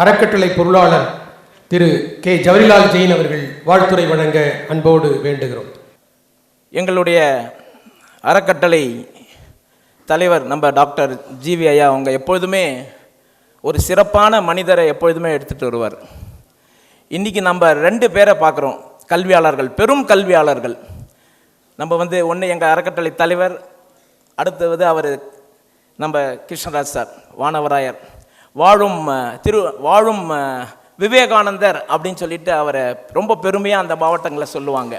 அறக்கட்டளை பொருளாளர் திரு கே. ஜவஹர்லால் ஜெயின் அவர்கள் வாழ்த்துரை வழங்க அன்போடு வேண்டுகிறோம். எங்களுடைய அறக்கட்டளை தலைவர் நம்ம டாக்டர் ஜிவி ஐயா அவங்க எப்பொழுதுமே ஒரு சிறப்பான மனிதரை எப்பொழுதுமே எடுத்துகிட்டு வருவார். இன்றைக்கி நம்ம ரெண்டு பேரை பார்க்குறோம் கல்வியாளர்கள் பெரும் கல்வியாளர்கள். நம்ம வந்து ஒன்று எங்கள் அறக்கட்டளை தலைவர் அடுத்தது அவர் நம்ம கிருஷ்ணராஜ் சார் வானவராயர். வாழும் திரு வாழும் விவேகானந்தர் அப்படின்னு சொல்லிட்டு அவரை ரொம்ப பெருமையாக அந்த மாவட்டங்களை சொல்லுவாங்க.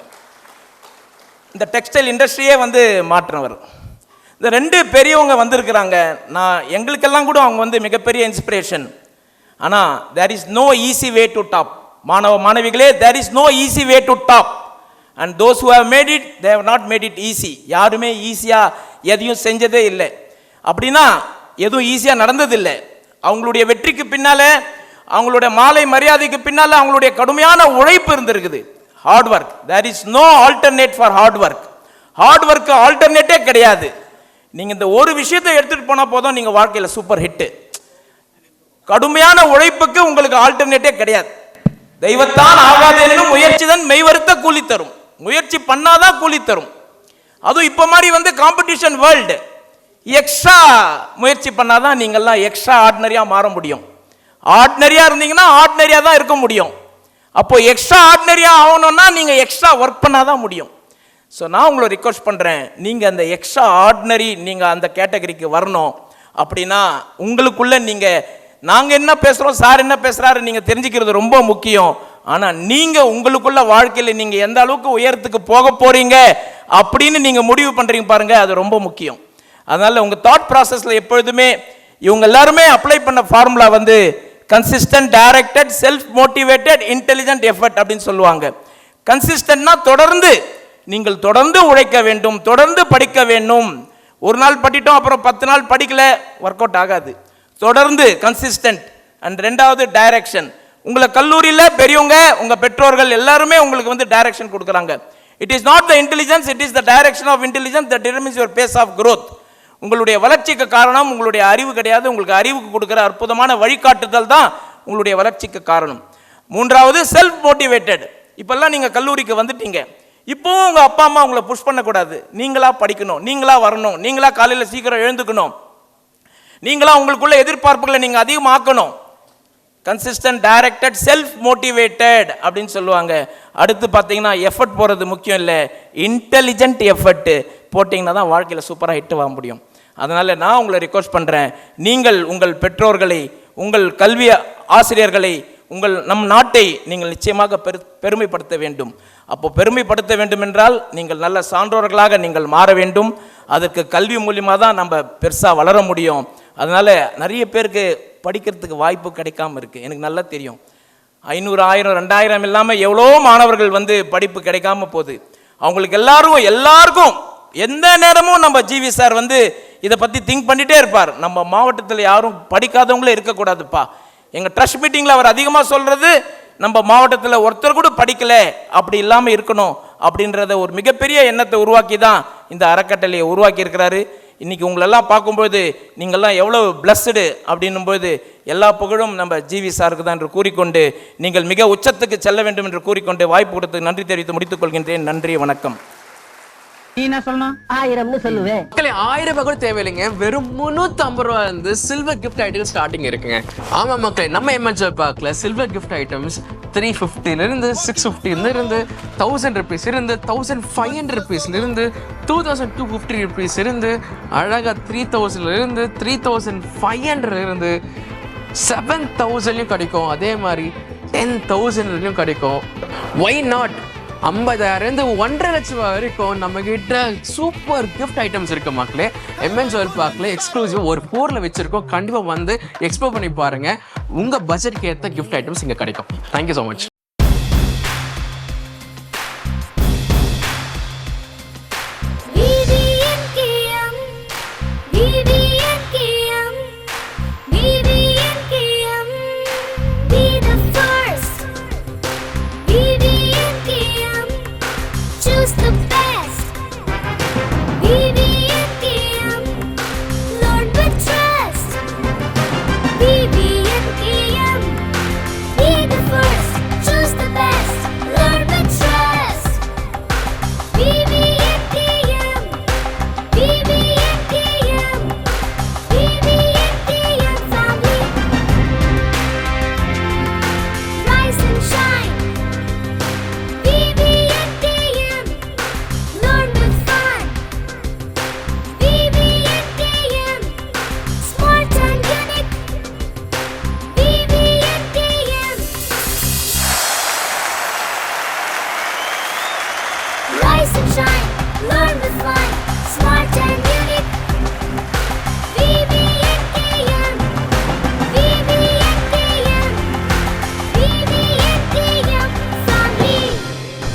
இந்த டெக்ஸ்டைல் இண்டஸ்ட்ரியே வந்து மாற்றினவர் இந்த ரெண்டு பெரியவங்க வந்திருக்கிறாங்க. நான் எங்களுக்கெல்லாம் கூட அவங்க வந்து மிகப்பெரிய இன்ஸ்பிரேஷன் ஆனால் there is no easy way to top மாணவ மாணவிகளே there is no easy way to top and those who have made it they've not made it easy யாருமே ஈஸியாக எதையும் செஞ்சதே இல்லை. அப்படின்னா எதுவும் ஈஸியாக நடந்ததில்லை. அவங்களுடைய வெற்றிக்கு பின்னால் அவங்களுடைய மாலை மரியாதைக்கு பின்னால் அவங்களுடைய கடுமையான உழைப்பு இருந்திருக்குது. Hard work there is no alternate for hard work hard work ஆல்டர்னேட்டே கிடையாது. நீங்கள் இந்த ஒரு விஷயத்தை எடுத்துகிட்டு போனால் போதும் நீங்கள் வாழ்க்கையில் சூப்பர் ஹிட்டு கடுமையான உழைப்புக்கு உங்களுக்கு ஆல்டர்னேட்டே கிடையாது. தெய்வத்தான் ஆகாதேனும் முயற்சி தான் மெய்வருத்த கூலி தரும். முயற்சி பண்ணாதான் கூலி தரும். அதுவும் இப்போ மாதிரி வந்து காம்படிஷன் வேர்ல்டு எக்ஸ்ட்ரா முயற்சி பண்ணாதான் நீங்கள்லாம் எக்ஸ்ட்ரா ஆர்டினரியாக மாற முடியும். ஆர்டினரியாக இருந்தீங்கன்னா ஆர்டினரியாக தான் இருக்க முடியும். அப்போது எக்ஸ்ட்ரா ஆர்டினரியாக ஆகணும்னா நீங்கள் எக்ஸ்ட்ரா ஒர்க் பண்ணால் தான் முடியும். ஸோ நான் உங்களை ரிக்வஸ்ட் பண்ணுறேன் நீங்கள் அந்த எக்ஸ்ட்ரா ஆர்டினரி நீங்கள் அந்த கேட்டகரிக்கு வரணும். அப்படின்னா உங்களுக்குள்ளே நீங்கள் நாங்கள் என்ன பேசுகிறோம் சார் என்ன பேசுகிறாரு நீங்கள் தெரிஞ்சுக்கிறது ரொம்ப முக்கியம். ஆனால் நீங்கள் உங்களுக்குள்ள வாழ்க்கையில் நீங்கள் எந்த அளவுக்கு உயரத்துக்கு போக போகிறீங்க அப்படின்னு நீங்கள் முடிவு பண்ணுறீங்க பாருங்கள் அது ரொம்ப முக்கியம். அதனால் உங்கள் தாட் ப்ராசஸில் எப்பொழுதுமே இவங்க எல்லாருமே அப்ளை பண்ண ஃபார்முலா வந்து consistent directed self motivated intelligent effort அப்படின்னு சொல்லுவாங்க. கன்சிஸ்டன்ட்னா தொடர்ந்து நீங்கள் தொடர்ந்து உழைக்க வேண்டும் தொடர்ந்து படிக்க வேண்டும். ஒரு நாள் படிட்டோம் அப்புறம் பத்து நாள் படிக்கல ஒர்க் அவுட் ஆகாது. தொடர்ந்து கன்சிஸ்டன்ட் அண்ட் ரெண்டாவது டைரக்ஷன் உங்களை கல்லூரியில் பெரியவங்க உங்கள் பெற்றோர்கள் எல்லாருமே உங்களுக்கு வந்து டைரக்ஷன் கொடுக்குறாங்க. It is not the intelligence it is the direction of intelligence the determines your pace of growth உங்களுடைய வளர்ச்சிக்கு காரணம் உங்களுடைய அறிவு கிடையாது உங்களுக்கு அறிவுக்கு கொடுக்குற அற்புதமான வழிகாட்டுதல் தான் உங்களுடைய வளர்ச்சிக்கு காரணம். மூன்றாவது செல்ஃப் மோட்டிவேட்டட் இப்பெல்லாம் நீங்கள் கல்லூரிக்கு வந்துட்டீங்க. இப்போவும் உங்கள் அப்பா அம்மா உங்களை புஷ் பண்ணக்கூடாது. நீங்களாக படிக்கணும் நீங்களாக வரணும் நீங்களாக காலையில் சீக்கிரம் எழுந்துக்கணும். நீங்களாக உங்களுக்குள்ள எதிர்பார்ப்புகளை நீங்கள் அதிகமாக்கணும். கன்சிஸ்டன்ட் டைரக்டட் செல்ஃப் மோட்டிவேட்டட் அப்படின்னு சொல்லுவாங்க. அடுத்து பார்த்தீங்கன்னா எஃபர்ட் போகிறது முக்கியம் இல்லை. இன்டெலிஜென்ட் எஃபர்ட்டு போட்டிங்கன்னா தான் வாழ்க்கையில் சூப்பராக ஹிட் வாங்க முடியும். அதனால் நான் உங்களை ரிக்வஸ்ட் பண்ணுறேன் நீங்கள் உங்கள் பெற்றோர்களை உங்கள் கல்வி ஆசிரியர்களை உங்கள் நம் நாட்டை நீங்கள் நிச்சயமாக பெரு பெருமைப்படுத்த வேண்டும். அப்போ பெருமைப்படுத்த வேண்டும் என்றால் நீங்கள் நல்ல சான்றோர்களாக நீங்கள் மாற வேண்டும். அதற்கு கல்வி மூலியமாக தான் நம்ம பெருசாக வளர முடியும். அதனால் நிறைய பேருக்கு படிக்கிறதுக்கு வாய்ப்பு கிடைக்காம இருக்குது எனக்கு நல்லா தெரியும். ஐநூறு ஆயிரம் ரெண்டாயிரம் இல்லாமல் எவ்வளோ மாணவர்கள் வந்து படிப்பு கிடைக்காம போகுது. அவங்களுக்கு எல்லாரும் எல்லாருக்கும் எந்த நேரமும் நம்ம ஜிவி சார் வந்து இதை பற்றி திங்க் பண்ணிகிட்டே இருப்பார். நம்ம மாவட்டத்தில் யாரும் படிக்காதவங்களே இருக்கக்கூடாதுப்பா. எங்கள் ட்ரஸ்ட் மீட்டிங்கில் அவர் அதிகமாக சொல்கிறது நம்ம மாவட்டத்தில் ஒருத்தர் கூட படிக்கலை அப்படி இல்லாமல் இருக்கணும் அப்படின்றத ஒரு மிகப்பெரிய எண்ணத்தை உருவாக்கி தான் இந்த அறக்கட்டளையை உருவாக்கி இருக்கிறாரு உங்களெல்லாம் பார்க்கும்போது நீங்கள்லாம் எவ்வளோ பிளஸ்டு அப்படின்னும்போது எல்லா புகழும் நம்ம ஜிவி சாருக்கு தான் என்று கூறிக்கொண்டு நீங்கள் மிக உச்சத்துக்கு செல்ல வேண்டும் என்று கூறிக்கொண்டு வாய்ப்பு கொடுத்து நன்றி தெரிவித்து முடித்துக் கொள்கின்றேன். நன்றி வணக்கம். நீ என்ன சொல்லணும்? ஆயிரம்னு சொல்லுவேன். மக்களே ஆயிரம் ரூபாய் கூட தேவையில்லைங்க. வெறும் முந்நூத்தி ஐம்பது ரூபா இருந்து சில்வர் கிஃப்ட் ஐட்டம்ஸ் ஸ்டார்டிங் இருக்குங்க. ஆமா மக்களே நம்ம எம்என்ஜர் பார்க்கல சில்வர் கிஃப்ட் ஐட்டம்ஸ் த்ரீ ஃபிஃப்டில இருந்து சிக்ஸ் ஃபிஃப்டில இருந்து தௌசண்ட் ருபீஸ் இருந்து தௌசண்ட் ஃபைவ் ஹண்ட்ரட் ருபீஸ்ல இருந்து two thousand two fifty rupees இருந்து அழகா த்ரீ தௌசண்ட்ல இருந்து த்ரீ தௌசண்ட் ஃபைவ் ஹண்ட்ரட்ல இருந்து செவன் தௌசண்ட்லையும் கிடைக்கும். அதே மாதிரி டென் தௌசண்ட்லையும் கிடைக்கும். ஒய் நாட் ஐம்பதாயிரம் இருந்து ஒன்றரை லட்சம் ரூபாய் வரைக்கும் நம்ம கிட்ட சூப்பர் கிஃப்ட் ஐட்டம்ஸ் இருக்கு மக்களே. எம்என் ஜுவல் பார்க்ல எக்ஸ்க்ளூசிவ் ஒரு போர்ல வச்சிருக்கோம். கண்டிப்பா வந்து எக்ஸ்ப்ளோர் பண்ணி பாருங்க. உங்க பட்ஜெட்க்கு ஏற்ற கிஃப்ட் ஐட்டம்ஸ் இங்க கிடைக்கும். Thank you so much